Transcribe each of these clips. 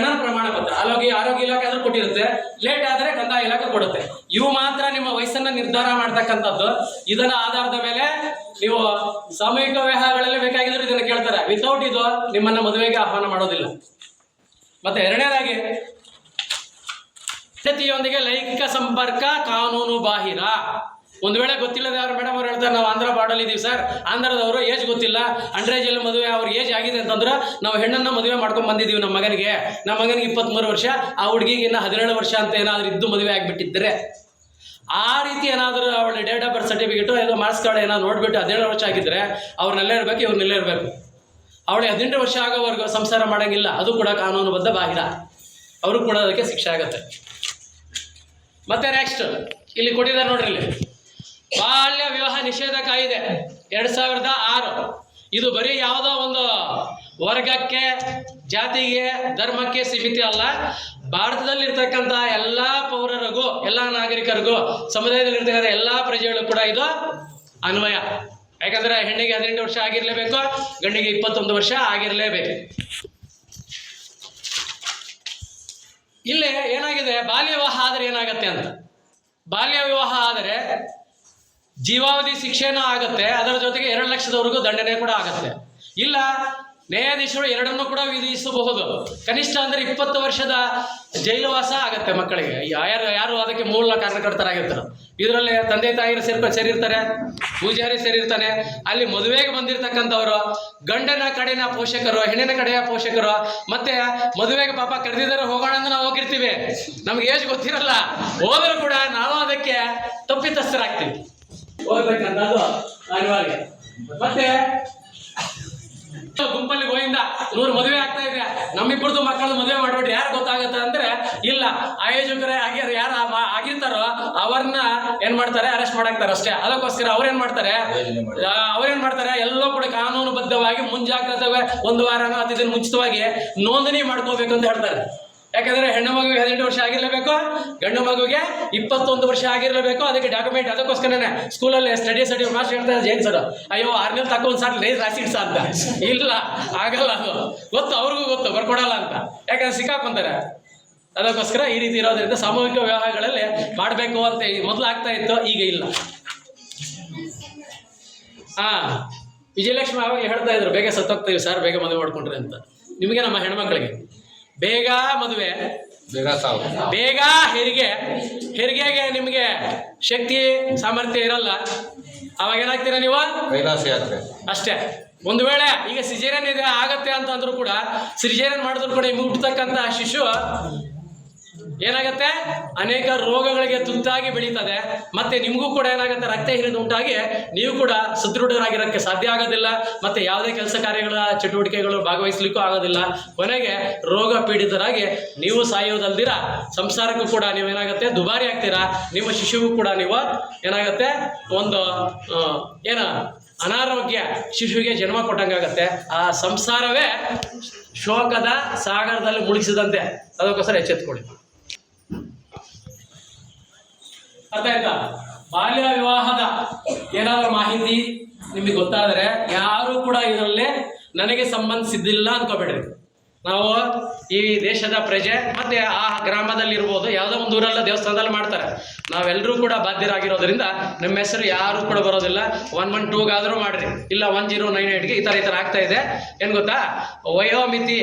ಜನನ ಪ್ರಮಾಣ ಪತ್ರ. ಆರೋಗ್ಯ ಆರೋಗ್ಯ ಇಲಾಖೆ ಆದ್ರೂ ಕೊಟ್ಟಿರುತ್ತೆ. ಲೇಟ್ ಆದ್ರೆ ಕಂದಾಯ ಇಲಾಖೆ ಕೊಡುತ್ತೆ. ಇವು ಮಾತ್ರ ನಿಮ್ಮ ವಯಸ್ಸನ್ನ ನಿರ್ಧಾರ ಮಾಡ್ತಕ್ಕಂಥದ್ದು. ಇದನ್ನ ಆಧಾರದ ಮೇಲೆ ನೀವು ಸಾಮೂಹಿಕ ವಿವಾಹಗಳಲ್ಲಿ ಬೇಕಾಗಿದ್ರು ಇದನ್ನ ಕೇಳ್ತಾರೆ. ವಿತೌಟ್ ಇದು ನಿಮ್ಮನ್ನ ಮದುವೆಗೆ ಆಹ್ವಾನ ಮಾಡೋದಿಲ್ಲ. ಮತ್ತೆ ಎರಡನೇದಾಗಿ ಸತಿಯೊಂದಿಗೆ ಲೈಂಗಿಕ ಸಂಪರ್ಕ ಕಾನೂನು ಬಾಹಿರ ಒಂದು ವೇಳೆ ಗೊತ್ತಿಲ್ಲದೆ ಅವ್ರು ಮೇಡಮ್ ಅವ್ರು ಹೇಳ್ತಾರೆ, ನಾವು ಆಂಧ್ರ ಬಾರ್ಡಲ್ಲಿ ಇದ್ದೀವಿ ಸರ್ ಆಂಧ್ರದವರು ಏಜ್ ಗೊತ್ತಿಲ್ಲ. ಅಂಡ್ರೇಜಲ್ಲಿ ಮದುವೆ ಅವ್ರ ಏಜ್ ಆಗಿದೆ ಅಂತಂದ್ರೆ ನಾವು ಹೆಣ್ಣನ್ನ ಮದುವೆ ಮಾಡ್ಕೊಂಡು ಬಂದಿದ್ದೀವಿ ನಮ್ಮ ಮಗನಿಗೆ. ನಮ್ಮ ಮಗನಿಗೆ ಇಪ್ಪತ್ತ್ಮೂರು ವರ್ಷ, ಆ ಹುಡುಗಿಗೆ ಇನ್ನು ಹದಿನೇಳು ವರ್ಷ ಅಂತ ಏನಾದರೂ ಇದ್ದು ಮದುವೆ ಆಗಿಬಿಟ್ಟಿದ್ದರೆ ಆ ರೀತಿ ಏನಾದರೂ ಅವಳ ಡೇಟ್ ಆಫ್ ಬರ್ತ್ ಸರ್ಟಿಫಿಕೇಟು ಏನೋ ಮಾರ್ಕ್ಸ್ ಕಾರ್ಡ್ ನೋಡಿಬಿಟ್ಟು ನೋಡ್ಬಿಟ್ಟು ಹದಿನೇಳು ವರ್ಷ ಆಗಿದ್ರೆ ಅವ್ರನ್ನೆಲ್ಲ ಇರಬೇಕು ಇವ್ರನ್ನೆಲ್ಲ ಇರಬೇಕು. ಅವಳು ಹದಿನೆಂಟು ವರ್ಷ ಆಗೋವರೆಗೂ ಸಂಸಾರ ಮಾಡೋಂಗಿಲ್ಲ. ಅದು ಕೂಡ ಕಾನೂನುಬದ್ಧ ಬಾಹಿರ. ಅವರು ಕೂಡ ಅದಕ್ಕೆ ಶಿಕ್ಷೆ ಆಗುತ್ತೆ. ಮತ್ತೆ ನೆಕ್ಸ್ಟ್ ಇಲ್ಲಿ ಕೊಟ್ಟಿದ್ದಾರೆ ನೋಡ್ರಿ ಇಲ್ಲಿ. ಬಾಲ್ಯ ವಿವಾಹ ನಿಷೇಧ ಕಾಯಿದೆ ಎರಡ್ ಸಾವಿರದ ಆರು. ಇದು ಬರೀ ಯಾವುದೋ ಒಂದು ವರ್ಗಕ್ಕೆ, ಜಾತಿಗೆ, ಧರ್ಮಕ್ಕೆ ಸೀಮಿತ ಅಲ್ಲ. ಭಾರತದಲ್ಲಿರ್ತಕ್ಕಂಥ ಎಲ್ಲ ಪೌರರಿಗೂ, ಎಲ್ಲ ನಾಗರಿಕರಿಗೂ, ಸಮುದಾಯದಲ್ಲಿರ್ತಕ್ಕಂಥ ಎಲ್ಲ ಪ್ರಜೆಗಳು ಕೂಡ ಇದು ಅನ್ವಯ. ಯಾಕಂದ್ರೆ ಹೆಣ್ಣಿಗೆ ಹದಿನೆಂಟು ವರ್ಷ ಆಗಿರ್ಲೇಬೇಕು, ಗಂಡಿಗೆ ಇಪ್ಪತ್ತೊಂದು ವರ್ಷ ಆಗಿರಲೇಬೇಕು. ಇಲ್ಲಿ ಏನಾಗಿದೆ? ಬಾಲ್ಯ ವಿವಾಹ ಆದರೆ ಏನಾಗತ್ತೆ ಅಂತ. ಬಾಲ್ಯ ವಿವಾಹ ಆದರೆ ಜೀವಾವಧಿ ಶಿಕ್ಷೆನೂ ಆಗತ್ತೆ, ಅದರ ಜೊತೆಗೆ ಎರಡು ಲಕ್ಷದವರೆಗೂ ದಂಡನೆ ಕೂಡ ಆಗತ್ತೆ. ಇಲ್ಲ, ನ್ಯಾಯಾಧೀಶರು ಎರಡನ್ನೂ ಕೂಡ ವಿಧಿಸಬಹುದು. ಕನಿಷ್ಠ ಅಂದ್ರೆ ಇಪ್ಪತ್ತು ವರ್ಷದ ಜೈಲುವಾಸ ಆಗತ್ತೆ ಮಕ್ಕಳಿಗೆ. ಯಾರು ಯಾರು ಅದಕ್ಕೆ ಮೂಲ ಕಾರಣಕರ್ತರಾಗಿರ್ತಾರೆ. ಇದರಲ್ಲಿ ತಂದೆ ತಾಯಿರು ಸೇರ್ಕೊ ಸೇರಿರ್ತಾರೆ ಪೂಜಾರಿ ಸೇರಿರ್ತಾನೆ ಅಲ್ಲಿ ಮದುವೆಗೆ ಬಂದಿರತಕ್ಕಂಥವ್ರು, ಗಂಡನ ಕಡೆನ ಪೋಷಕರು, ಹೆಣ್ಣಿನ ಕಡೆಯ ಪೋಷಕರು, ಮತ್ತೆ ಮದುವೆಗೆ ಪಾಪ ಕರೆದಿದ್ದಾರೆ ಹೋಗೋಣ ಅಂತ ನಾವು ಹೋಗಿರ್ತೀವಿ. ನಮ್ಗೆ ಏಜ್ ಗೊತ್ತಿರಲ್ಲ. ಹೋದರೂ ಕೂಡ ನಾವು ಅದಕ್ಕೆ ತಪ್ಪಿತಸ್ಥರಾಗ್ತೀವಿ. ಹೋಗ್ಬೇಕಂತದ್ದು ಅನಿವಾರ್ಯ. ಮತ್ತೆ? ಗುಂಪಲ್ಲಿ ಗೋಯಿಂದ ನೂರು ಮದುವೆ ಆಗ್ತಾ ಇದೆ. ನಮ್ಮಿಬ್ಬರದು ಮಕ್ಕಳು ಮದುವೆ ಮಾಡ್ಬಿಟ್ಟು ಯಾರು ಗೊತ್ತಾಗುತ್ತೆ ಅಂದ್ರೆ ಇಲ್ಲ ಆಯೋಜಕರೇ ಆಗಿರೋ ಯಾರು ಆಗಿರ್ತಾರೋ ಅವ್ರನ್ನ ಏನ್ ಮಾಡ್ತಾರೆ? ಅರೆಸ್ಟ್ ಮಾಡಾಕ್ತಾರೆ ಅಷ್ಟೇ. ಅದಕ್ಕೋಸ್ಕರ ಅವ್ರೇನ್ ಮಾಡ್ತಾರೆ? ಅವ್ರೇನ್ ಮಾಡ್ತಾರೆ? ಎಲ್ಲೋ ಕೂಡ ಕಾನೂನುಬದ್ಧವಾಗಿ ಮುಂಜಾಗ್ರತೆ ಒಂದು ವಾರನೋ ಹತ್ತು ದಿನ ಮುಂಚಿತವಾಗಿ ನೋಂದಣಿ ಮಾಡ್ಕೋಬೇಕು ಅಂತ ಹೇಳ್ತಾರೆ. ಯಾಕಂದ್ರೆ ಹೆಣ್ಣು ಮಗುವಿಗೆ ಹದಿನೆಂಟು ವರ್ಷ ಆಗಿರಲೇಬೇಕು, ಗಂಡು ಮಗುವಿಗೆ ಇಪ್ಪತ್ತೊಂದು ವರ್ಷ ಆಗಿರಲೇಬೇಕು. ಅದಕ್ಕೆ ಡಾಕ್ಯುಮೆಂಟ್ ಅದಕ್ಕೋಸ್ಕರನೇ ಸ್ಕೂಲಲ್ಲಿ ಸ್ಟಡಿ ಸ್ಟಡಿ ಮಾಸ್ಟರ್ ಹೇಳ್ತಾರೆ ಜೈನ್ ಸರ್ ಅಯ್ಯೋ ಆರ್ನೇಲ್ ತಕ್ಕೊಂದು ಸಾರ್ ಲೈ ರಾಸಿಡ್ಸ ಅಂತ. ಇಲ್ಲ, ಆಗಲ್ಲ ಅದು. ಗೊತ್ತು, ಅವ್ರಿಗೂ ಗೊತ್ತು, ಬರ್ಕೊಡಲ್ಲ ಅಂತ. ಯಾಕಂದ್ರೆ ಸಿಕ್ಕಾಕೊಂತಾರೆ ಅದಕ್ಕೋಸ್ಕರ ಈ ರೀತಿ ಇರೋದ್ರಿಂದ ಸಾಮೂಹಿಕ ವಿವಾಹಗಳಲ್ಲಿ ಮಾಡಬೇಕು ಅಂತ ಮೊದಲು ಆಗ್ತಾ ಇತ್ತು, ಈಗ ಇಲ್ಲ. ಹಾ ವಿಜಯಲಕ್ಷ್ಮಿ ಅವಾಗ ಹೇಳ್ತಾ ಇದ್ರು, ಬೇಗ ಸತ್ತೋಗ್ತೀವಿ ಸರ್ ಬೇಗ ಮದುವೆ ಮಾಡ್ಕೊಂಡ್ರಿ ಅಂತ. ನಿಮಗೆ ನಮ್ಮ ಹೆಣ್ಮಕ್ಳಿಗೆ. ಬೇಗ ಮದುವೆ. ಬೇಗ ಸಾವು. ಬೇಗ ಹೆರಿಗೆ. ಹೆರಿಗೆಗೆ ನಿಮಗೆ ಶಕ್ತಿ ಸಾಮರ್ಥ್ಯ ಇರಲ್ಲ. ಅವಾಗ ಏನಾಗ್ತೀರಾ ನೀವು? ಕೈಲಾಸ ಯಾತ್ರೆ. ಅಷ್ಟೇ. ಒಂದು ವೇಳೆ ಈಗ ಸಿಜೇರಿಯನ್ ಇದೆ ಆಗತ್ತೆ ಅಂತ ಅಂದ್ರೂ ಕೂಡ ಸಿಜೇರಿಯನ್ ಮಾಡಿದ್ರು ಕೂಡ ನಿಮ್ಗೆ ಹುಟ್ಟತಕ್ಕಂಥ ಶಿಶು ಏನಾಗತ್ತೆ? ಅನೇಕ ರೋಗಗಳಿಗೆ ತುತ್ತಾಗಿ ಬೆಳೀತದೆ. ಮತ್ತೆ ನಿಮಗೂ ಕೂಡ ಏನಾಗುತ್ತೆ? ರಕ್ತಹೀನತೆ ಉಂಟಾಗಿ ನೀವು ಕೂಡ ಸದೃಢರಾಗಿರೋಕ್ಕೆ ಸಾಧ್ಯ ಆಗೋದಿಲ್ಲ. ಮತ್ತೆ ಯಾವುದೇ ಕೆಲಸ ಕಾರ್ಯಗಳ ಚಟುವಟಿಕೆಗಳು ಭಾಗವಹಿಸ್ಲಿಕ್ಕೂ ಆಗೋದಿಲ್ಲ. ಕೊನೆಗೆ ರೋಗ ಪೀಡಿತರಾಗಿ ನೀವು ಸಾಯೋದಲ್ದಿರ? ಸಂಸಾರಕ್ಕೂ ಕೂಡ ನೀವೇನಾಗುತ್ತೆ ದುಬಾರಿ ಆಗ್ತೀರಾ? ನಿಮ್ಮ ಶಿಶುವಿಗೂ ಕೂಡ ನೀವು ಏನಾಗುತ್ತೆ? ಒಂದು ಏನ? ಅನಾರೋಗ್ಯ ಶಿಶುವಿಗೆ ಜನ್ಮ ಕೊಟ್ಟಂಗಾಗತ್ತೆ. ಆ ಸಂಸಾರವೇ ಶೋಕದ ಸಾಗರದಲ್ಲಿ ಮುಳುಗಿಸಿದಂತೆ. ಅದಕ್ಕೋಸ್ಕರ ಎಚ್ಚೆತ್ಕೊಳ್ಳಿ. ಅರ್ಥ ಆಯ್ತಾ ಬಾಲ್ಯ ವಿವಾಹದ ಏನಾದರೂ ಮಾಹಿತಿ ನಿಮಗೆ ಗೊತ್ತಾದರೆ ಯಾರು ಕೂಡ ಇದರಲ್ಲಿ ನನಗೆ ಸಂಬಂಧಿಸಿದ್ದಿಲ್ಲ ಅನ್ಕೋಬೇಡ್ರಿ. ನಾವು ಈ ದೇಶದ ಪ್ರಜೆ ಮತ್ತೆ ಆ ಗ್ರಾಮದಲ್ಲಿ ಇರ್ಬೋದು ಯಾವುದೋ ಒಂದು ಊರಲ್ಲ ದೇವಸ್ಥಾನದಲ್ಲಿ ಮಾಡ್ತಾರೆ. ನಾವೆಲ್ಲರೂ ಕೂಡ ಬಾಧ್ಯರಾಗಿರೋದ್ರಿಂದ ನಮ್ಮ ಹೆಸರು ಯಾರು ಕೂಡ ಬರೋದಿಲ್ಲ. ಒನ್ ಒನ್ ಟೂಗಾದರೂ ಮಾಡ್ರಿ. ಇಲ್ಲ ಒನ್ ಜೀರೋ ನೈನ್ ಏಟ್ಗೆ ಈ ಥರ ಈ ಥರ ಆಗ್ತಾ ಇದೆ. ಏನು ಗೊತ್ತಾ? ವಯೋಮಿತಿ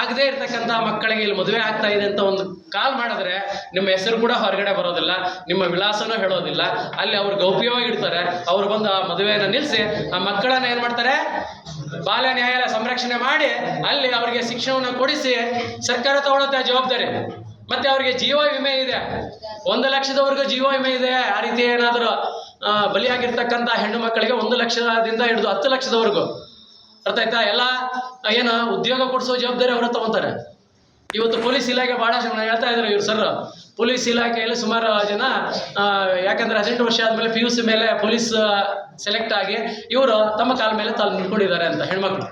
ಆಗದೇ ಇರ್ತಕ್ಕಂಥ ಮಕ್ಕಳಿಗೆ ಇಲ್ಲಿ ಮದುವೆ ಆಗ್ತಾ ಇದೆ ಅಂತ ಒಂದು ಕಾಲ್ ಮಾಡಿದ್ರೆ ನಿಮ್ಮ ಹೆಸರು ಕೂಡ ಹೊರಗಡೆ ಬರೋದಿಲ್ಲ. ನಿಮ್ಮ ವಿಳಾಸನೂ ಹೇಳೋದಿಲ್ಲ. ಅಲ್ಲಿ ಅವ್ರು ಗೌಪ್ಯವಾಗಿ ಇಡ್ತಾರೆ. ಅವ್ರು ಬಂದು ಆ ಮದುವೆಯನ್ನು ನಿಲ್ಲಿಸಿ ಆ ಮಕ್ಕಳನ್ನ ಏನು ಮಾಡ್ತಾರೆ? ಬಾಲ್ಯ ನ್ಯಾಯಾಲಯ ಸಂರಕ್ಷಣೆ ಮಾಡಿ ಅಲ್ಲಿ ಅವರಿಗೆ ಶಿಕ್ಷಣವನ್ನು ಕೊಡಿಸಿ ಸರ್ಕಾರ ತಗೊಳ್ಳುತ್ತೆ ಜವಾಬ್ದಾರಿ. ಮತ್ತೆ ಅವರಿಗೆ ಜೀವ ವಿಮೆ ಇದೆ. ಒಂದು ಲಕ್ಷದವರೆಗೂ ಜೀವ ವಿಮೆ ಇದೆ. ಆ ರೀತಿ ಏನಾದರೂ ಬಲಿಯಾಗಿರ್ತಕ್ಕಂಥ ಹೆಣ್ಣು ಮಕ್ಕಳಿಗೆ ಒಂದು ಲಕ್ಷದಿಂದ ಹಿಡಿದು ಹತ್ತು ಲಕ್ಷದವರೆಗೂ. ಅರ್ಥ ಆಯ್ತಾ? ಎಲ್ಲ, ಏನು, ಉದ್ಯೋಗ ಕೊಡಿಸೋ ಜವಾಬ್ದಾರಿ ಅವರು ತಗೊಂತಾರೆ ಇವತ್ತು ಪೊಲೀಸ್ ಇಲಾಖೆ ಭಾಳಷ್ಟು ಜನ ಹೇಳ್ತಾ ಇದ್ರು ಇವ್ರು ಸರ್ ಪೊಲೀಸ್ ಇಲಾಖೆಯಲ್ಲಿ ಸುಮಾರು ಜನ ಯಾಕಂದ್ರೆ ಹದಿನೆಂಟು ವರ್ಷ ಆದಮೇಲೆ ಪಿ ಯು ಸಿ ಮೇಲೆ ಪೊಲೀಸ್ ಸೆಲೆಕ್ಟ್ ಆಗಿ ಇವರು ತಮ್ಮ ಕಾಲ ಮೇಲೆ ತಾವು ನಿಂತ್ಕೊಂಡಿದ್ದಾರೆ ಅಂತ ಹೆಣ್ಮಕ್ಳು.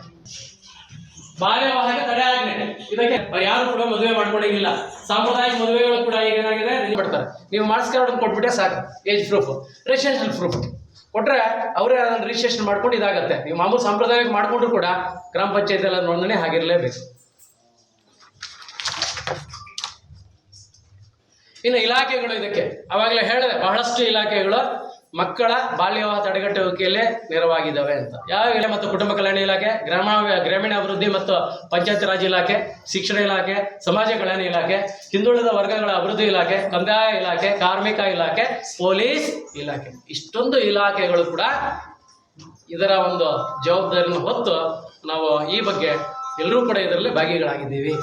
ಬಾಲ್ಯ ವಿವಾಹಕ್ಕೆ ತಡೆ ಆಜ್ಞೆ. ಇದಕ್ಕೆ ಯಾರು ಕೂಡ ಮದುವೆ ಮಾಡ್ಕೊಡಂಗಿಲ್ಲ ಸಾಂಪ್ರದಾಯಿಕ ಮದುವೆಗಳು ಕೂಡ ಈಗ ಏನಾಗಿದೆ? ಮಾಡ್ತಾರೆ. ನೀವು ಮಾಡಿಸ್ಕೊಂಡು ಕೊಟ್ಬಿಟ್ಟೆ ಸಾಕು. ಏಜ್ ಪ್ರೂಫ್ ರಿಜಿಸ್ಟ್ರೇಷನ್ ಪ್ರೂಫ್ ಕೊಟ್ರೆ ಅವರೇ ಅದನ್ನು ರಿಜಿಸ್ಟ್ರೇಷನ್ ಮಾಡ್ಕೊಂಡು ಇದಾಗತ್ತೆ. ನೀವು ಮಾಮೂಲು ಸಾಂಪ್ರದಾಯಿಕ ಮಾಡ್ಕೊಂಡ್ರು ಕೂಡ ಗ್ರಾಮ ಪಂಚಾಯತ್ ಎಲ್ಲ ನೋಂದಣಿ ಆಗಿರಲೇಬೇಕು. ಇನ್ನು ಇಲಾಖೆಗಳು ಇದಕ್ಕೆ ಅವಾಗಲೇ ಹೇಳಿದೆ, ಬಹಳಷ್ಟು ಇಲಾಖೆಗಳು ಮಕ್ಕಳ ಬಾಲ್ಯ ತಡೆಗಟ್ಟುವಿಕೆಯಲ್ಲೇ ನೆರವಾಗಿದ್ದಾವೆ ಅಂತ. ಯಾವ ಇಲಾಖೆ ಮತ್ತು ಕುಟುಂಬ ಕಲ್ಯಾಣ ಇಲಾಖೆ, ಗ್ರಾಮ ಗ್ರಾಮೀಣ ಅಭಿವೃದ್ಧಿ ಮತ್ತು ಪಂಚಾಯತ್ ರಾಜ್ ಇಲಾಖೆ, ಶಿಕ್ಷಣ ಇಲಾಖೆ, ಸಮಾಜ ಕಲ್ಯಾಣ ಇಲಾಖೆ, ಹಿಂದುಳಿದ ವರ್ಗಗಳ ಅಭಿವೃದ್ಧಿ ಇಲಾಖೆ, ಕಂದಾಯ ಇಲಾಖೆ, ಕಾರ್ಮಿಕ ಇಲಾಖೆ, ಪೊಲೀಸ್ ಇಲಾಖೆ. ಇಷ್ಟೊಂದು ಇಲಾಖೆಗಳು ಕೂಡ ಇದರ ಒಂದು ಜವಾಬ್ದಾರಿಯನ್ನು ಹೊತ್ತು ನಾವು ಈ ಬಗ್ಗೆ ಎಲ್ಲರೂ ಕೂಡ ಇದರಲ್ಲಿ ಭಾಗಿಗಳಾಗಿದ್ದೀವಿ.